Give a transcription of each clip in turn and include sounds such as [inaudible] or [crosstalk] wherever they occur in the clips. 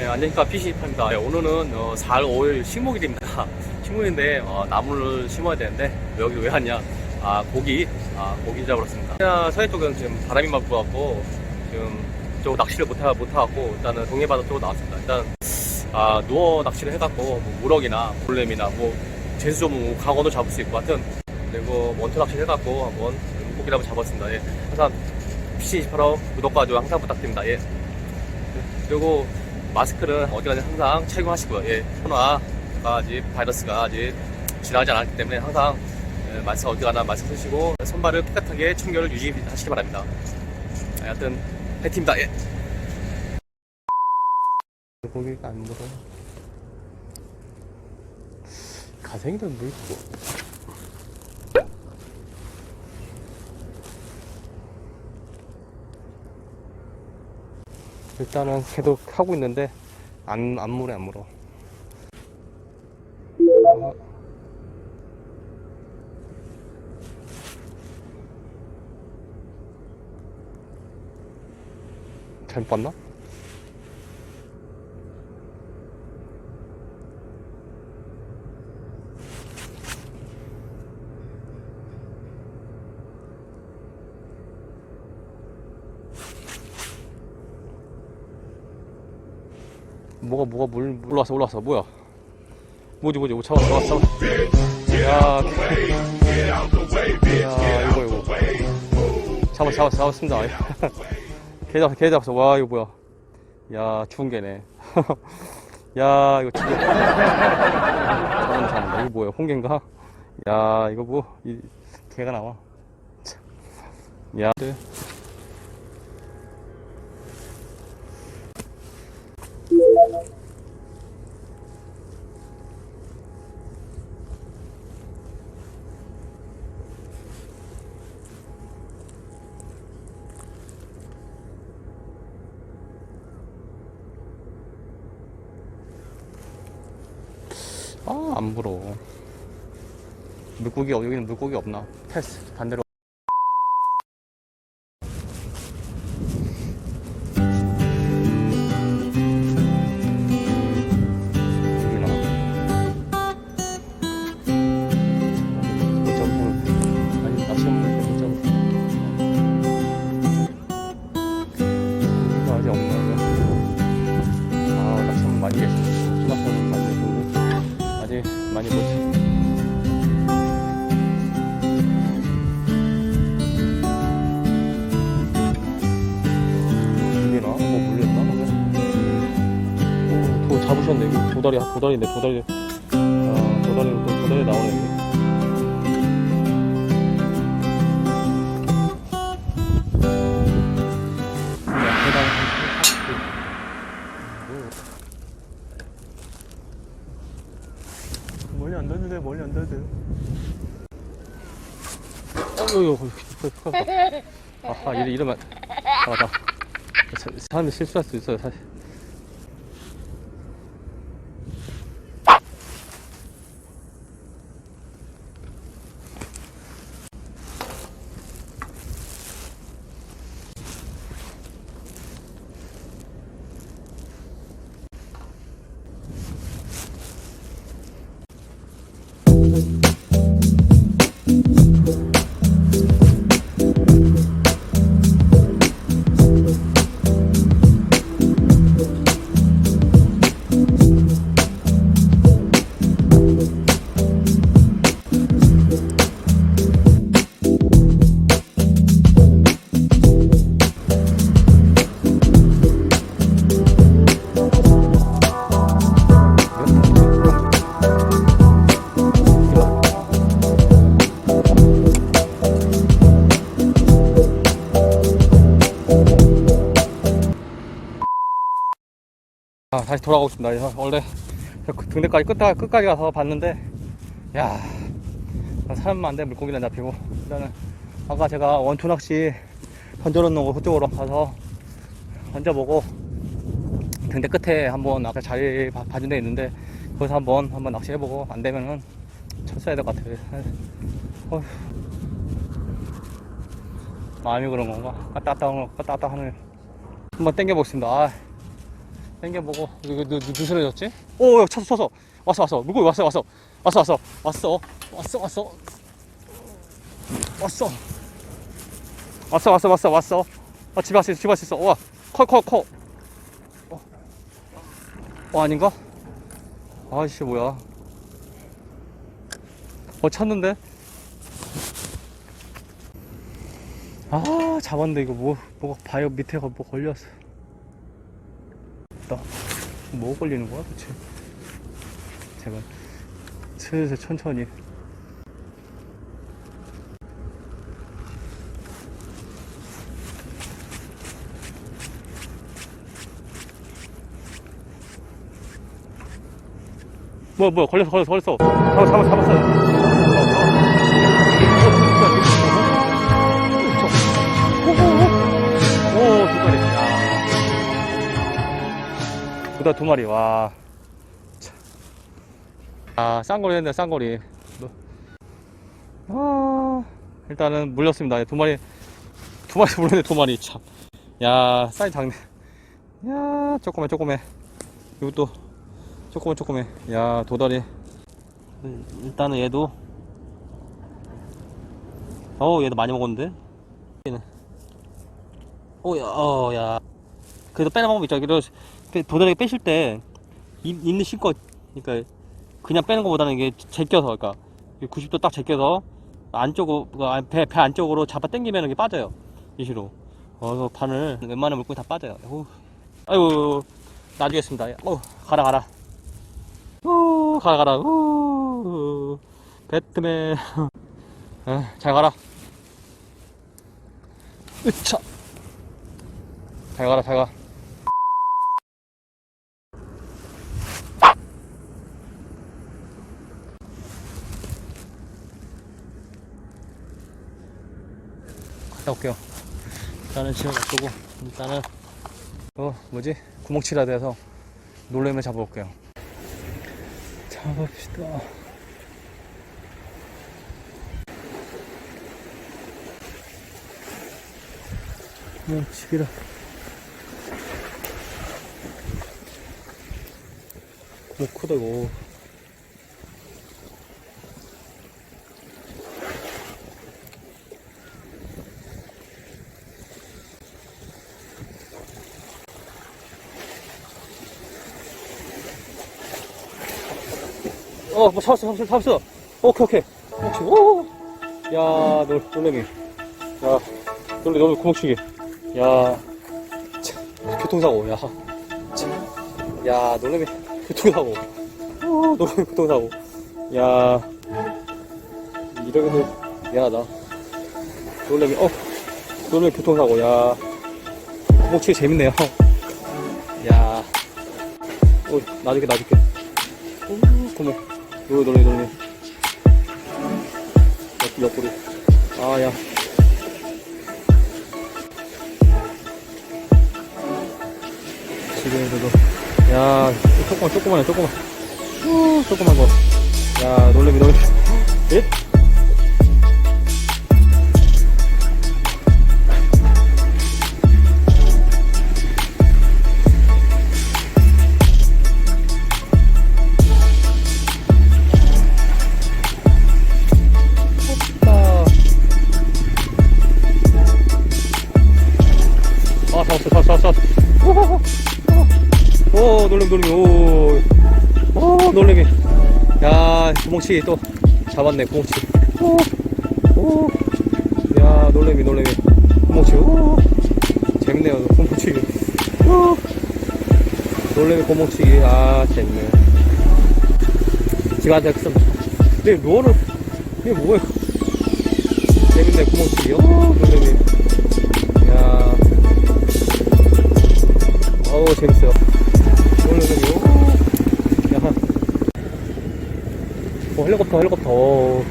네, 안녕하십니까 피시입니다. 네, 오늘은 어, 4월 5일 식목일입니다. [laughs] 식목일인데 어, 나무를 심어야 되는데 여기 왜 왔냐? 아 고기, 아 고기 잡으러 왔습니다. 서해 쪽은 지금 바람이 막 불어갖고 지금 쪽 낚시를 못 하 못하갖고 일단은 동해바다 쪽으로 나왔습니다. 일단 아 누워 낚시를 해갖고 뭐 우럭이나 볼렘이나 뭐 제수 좀 강어도 잡을 수 있고 하여튼 그리고 원투 낚시를 해갖고 한번 고기를 한번 잡았습니다. 예. 항상 피시28호 구독과 좋아요 항상 부탁드립니다. 예. 그리고 마스크는 어디 가든 항상 착용하시고요. 예, 코로나가 아직 바이러스가 아직 지나가지 않았기 때문에 항상 예, 마스크 어디 가나 마스크 쓰시고 손발을 깨끗하게 청결을 유지하시기 바랍니다. 예, 하여튼 해팀입니다. 예. 고기가 안 물어. 가생이도 물 있고. 일단은 계속 하고 있는데 안, 안 물어 안 물어. 어. 잘못 봤나? 뭐가 뭐가 물 올라왔어 올라왔어 뭐야? 뭐지 뭐지? 뭐 잡아 잡아 야, 야 이거 이거. 잡아 잡아 잡았습니다. [laughs] 개 잡았어 개 잡았어. 와 이거 뭐야? 야 죽은 개네. [laughs] 야 이거 진짜. 저런 잡는다. 이거 뭐야? 홍게인가? 야 이거 뭐 이 개가 나와. 참. 야 안 불어. 물고기, 여기는 물고기 없나? 패스. 반대로. 잡으셨네. 이거 도다리, 도다리네, 도다리. 아, 도다리, 도, 도다리 나오네. 멀리 안 멀리. 어휴, 어휴, [laughs] 아하, 이래, 이러면, 아, 나. 사- 사람이 실수할 수 있어요, 사실. 다시 돌아가고. 그래서 원래 저 등대까지 끝까지, 끝까지 가서 봤는데, 야 사람만 안 돼, 물고기는 안 잡히고. 일단은, 아까 제가 원투 낚시 던져놓는 곳 그쪽으로 가서 던져보고, 등대 끝에 한번 아까 자리 봐- 봐준 데 있는데, 거기서 한번, 한번 낚시해보고, 안 되면은 쳤어야 될 것 같아요. 어휴. 마음이 그런 건가? 까딱딱, 까딱딱 하는, 한번 땡겨보겠습니다. 아. 땡겨보고 이거 누스러졌지? 오, 야, 쳤어, 쳤어. 왔어, 왔어. 물고기 왔어, 왔어. 왔어, 왔어. 왔어. 왔어, 왔어. 왔어. 왔어, 왔어, 왔어, 왔어. 아, 집에 왔어, 집에 왔어. 와, 커, 커, 커. 어, 어 아닌가? 아이씨, 뭐야. 어, 찼는데? 아, 잡았는데, 이거 뭐, 뭐가 바이오 밑에 뭐 걸렸어. 나, 뭐 걸리는 거야, 도대체? 제발. 슬슬 천천히. 뭐야, 뭐야, 걸렸어, 걸렸어, 걸렸어. 잡았, 잡았, 잡았어. 두다 두 마리, 와. 참. 아, 쌍거리 했네, 쌍거리. 뭐. 아, 일단은 물렸습니다. 두 마리, 두 마리 물렸네, 두 마리. 참. 야, 사이즈 작네. 야, 조그매, 조그매. 이것도 조그매, 조그매. 야, 도다리. 일단은 얘도. 어, 얘도 많이 먹었는데? 얘는. 오, 야, 어, 야. 그래도 빼는 방법 있죠. 그래서 도다리 빼실 때, 이- 있는 실컷, 그러니까, 그냥 빼는 것보다는 이게 제껴서, 그러니까, 90도 딱 제껴서, 안쪽으로, 그 안- 배, 배 안쪽으로 잡아 당기면 이게 빠져요. 이 시로. 어, 이거 바늘, 웬만한 물고기 다 빠져요. 어우. 아이고, 놔주겠습니다. 어, 가라, 가라. 우, 가라, 가라. 우, 배트맨. [laughs] 아, 잘 가라. 으차. 잘 가라, 잘 가. 올게요. 일단은 집에 놔두고, 일단은, 어, 뭐지? 구멍치라도 해서 놀래면 잡아올게요. 잡읍시다. 구멍치기라. 뭐 크다 이거 어, 뭐 잡았어, 잡았어, 잡았어. 오케이, 오케이. 구멍치기. 오! 야, 놀, 놀래미. 야, 놀래, 놀래, 구멍치기. 야, 참, 교통사고, 야. 참. 야, 놀래미, 교통사고. 오, 놀래미, 교통사고. 야, 이러기도 미안하다. 놀래미, 어, 놀래미, 교통사고, 야. 구멍치기 재밌네요. 야. 어, 놔줄게, 놔줄게. 오, 구멍. 놀래, 놀래, 놀래. 옆, 옆구리. 아, 야. 지금 그래도 야 조그만 조그만해 조그만 후, 조그만 거야 놀래미 놀래미 예? 놀래미 오, 오 놀래미 야 구멍치기 또 잡았네 구멍치기. 오, 오. 야 놀래미 놀래미 구멍치기 오. 재밌네요 구멍치기. 오. 놀래미 구멍치기. 아 재밌네. 지금한테 그 근데 뭐를 이게 뭐야 재밌네 구멍치기. 오 놀래미 야. 어우 재밌어요 헬리콥터 헬리콥터. 오.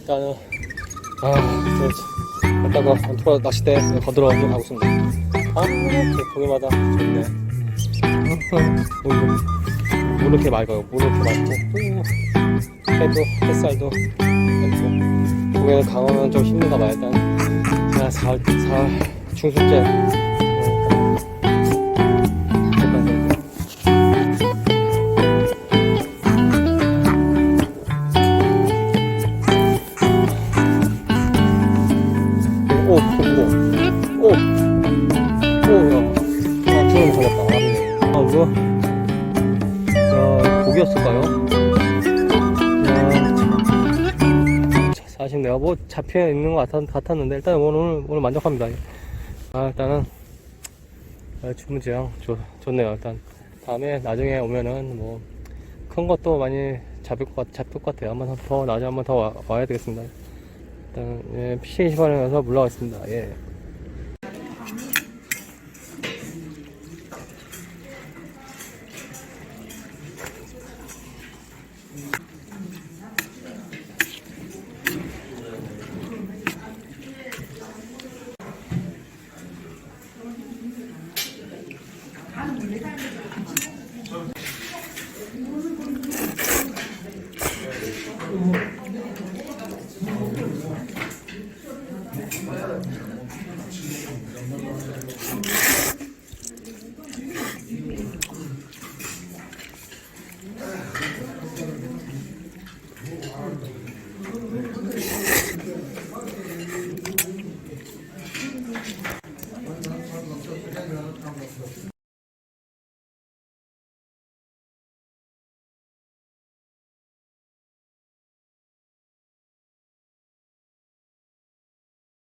일단은 아 갔다가 안토가 낚싯대 거들어 가고 있습니다. 아 동해마다 좋네. 뭐뭐 이렇게 맑아요. 뭐 이렇게 맑고 오, 해도 햇살도 동해는 강원은 좀 힘든가 봐요 일단. 자, 사, 사, 중수째. 이거, 야, 고기였을까요? 야, 자, 사실 내가 뭐 잡혀 있는 것 같았, 같았 는데, 일단 오늘, 오늘 만족합니다. 아, 일단은, 아, 주문 제향 좋, 좋네요. 일단, 다음에 나중에 오면은 뭐, 큰 것도 많이 잡을 것, 같- 잡힐 것 같아요. 한번 더, 나중에 한번 더 와, 와야 되겠습니다. 일단, 예, 피싱 시간에 가서 물러가겠습니다. 예.